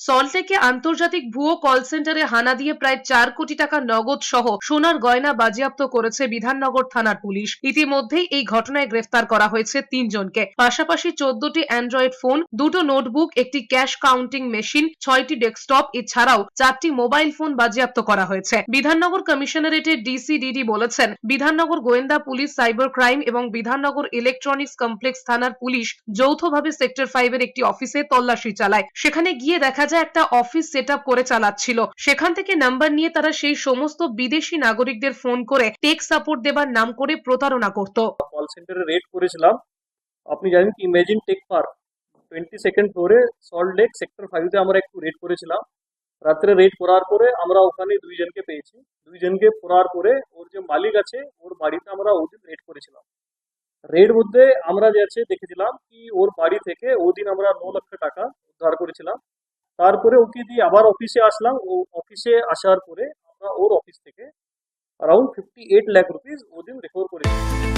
সল্টলেকে আন্তর্জাতিক ভুয়ো কল সেন্টারে হানা দিয়ে প্রায় চার কোটি টাকা নগদ সহ সোনার গয়না বাজেয়াপ্ত করেছে বিধাননগর থানার পুলিশ। ইতিমধ্যেই এই ঘটনায় গ্রেফতার করা হয়েছে তিনজনকে। পাশাপাশি চোদ্দটি অ্যান্ড্রয়েড ফোন, দুটো নোটবুক, একটি ক্যাশ কাউন্টিং মেশিন, ছয়টি ডেস্কটপ, এছাড়াও চারটি মোবাইল ফোন বাজেয়াপ্ত করা হয়েছে। বিধাননগর কমিশনারেটের ডিসিডিডি বলেছেন, বিধাননগর গোয়েন্দা পুলিশ, সাইবার ক্রাইম এবং বিধাননগর ইলেকট্রনিক্স কমপ্লেক্স থানার পুলিশ যৌথভাবে সেক্টর ফাইভের একটি অফিসে তল্লাশি চালায়। সেখানে গিয়ে দেখা যায় একটা অফিস সেট করে চালাচ্ছিল। সেখান থেকে নাম্বার নিয়ে তারা সেই সমস্ত বিদেশি নাগরিকদের ফোন করে টেক সাপোর্ট দেবার নাম করে প্রতারণা করত। কল সেন্টারে রেড করেছিলাম। আপনি জানেন কি? Imagine Tech Park twenty second ফ্লোরে সল্ট লেক সেক্টর ফাইভে আমরা একটু রেড করেছিলাম। রাত্রে রেড করার পরে আমরা ওখানে দুইজনকে পেয়েছি। দুইজনকে পড়ার পরে ওর যে মালিক আছে, ওর বাড়িতে আমরা ওদিন রেড করেছিলাম। রেড মধ্যে আমরা যে আছে, দেখেছিলাম কি ওর বাড়ি থেকে ওদিন আমরা ন লক্ষ টাকা উদ্ধার করেছিলাম। তারপরে ওকে দিয়ে আবার অফিসে আসলাম। ও অফিসে আসার পরে আমরা ওর অফিস থেকে around fifty eight lakh rupees ওদিন রিকভার করেছি